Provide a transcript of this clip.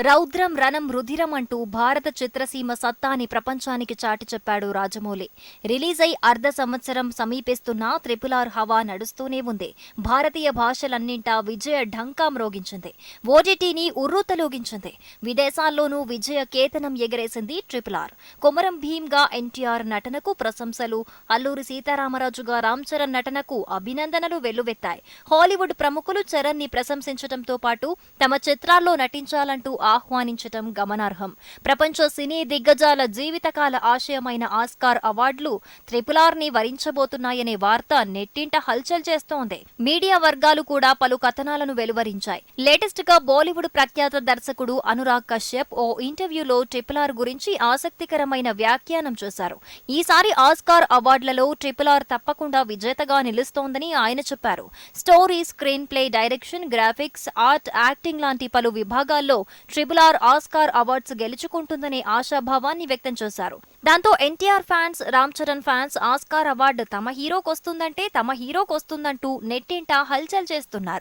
రౌద్రం రణం రుధిరం అంటూ భారత చిత్రసీమ సత్తాని ప్రపంచానికి చాటి చెప్పాడు రాజమౌళి. రిలీజ్ అయి అర్ధ సంవత్సరం సమీపిస్తున్నా త్రిపుల్ ఆర్ హవా నడుస్తూనే ఉంది. భారతీయ భాషలన్నింటా విజయ ఢంకా మ్రోగించింది ఓటీటీని ఉర్రూతలూగించింది విదేశాల్లోనూ విజయ కేతనం ఎగరేసింది ట్రిపుల్ ఆర్ కొమరం భీమ్గా ఎన్టీఆర్ నటనకు ప్రశంసలు. అల్లూరి సీతారామరాజుగా రామ్ చరణ్ నటనకు అభినందనలు వెల్లువెత్తాయి. హాలీవుడ్ ప్రముఖులు చరణ్ని ప్రశంసించడంతో పాటు తమ చిత్రాల్లో నటించాలంటూ ఆహ్వానించటం గమనార్హం. ప్రపంచ సినీ దిగ్గజాల జీవితకాల ఆశయమైన ఆస్కార్ అవార్డులు త్రిపులార్ని వరించబోతున్నాయనే వార్త నెట్టింట హల్చల్ చేస్తోంది. మీడియా వర్గాలు కూడా పలు కథనాలను వెలువరించాయి. లేటెస్ట్గా బాలీవుడ్ ప్రఖ్యాత దర్శకుడు అనురాగ్ కశ్యప్ ఓ ఇంటర్వ్యూలో ట్రిపులార్ గురించి ఆసక్తికరమైన వ్యాఖ్యానం చేశారు. ఈసారి ఆస్కార్ అవార్డులలో ట్రిపుల్ ఆర్ తప్పకుండా విజేతగా నిలుస్తోందని ఆయన చెప్పారు. Story screenplay direction graphics art acting లాంటి పలు విభాగాల్లో ట్రిపుల్ ఆర్ ఆస్కార్ అవార్డ్స్ గెలుచుకుంటుందనే ఆశాభావాన్ని వ్యక్తం చేశారు. దాంతో NTR fans Ram Charan fans Oscar award తమ హీరోకొస్తుందంటే తమ హీరోకొస్తుందంటూ నెట్టింట హల్చల్ చేస్తున్నారు.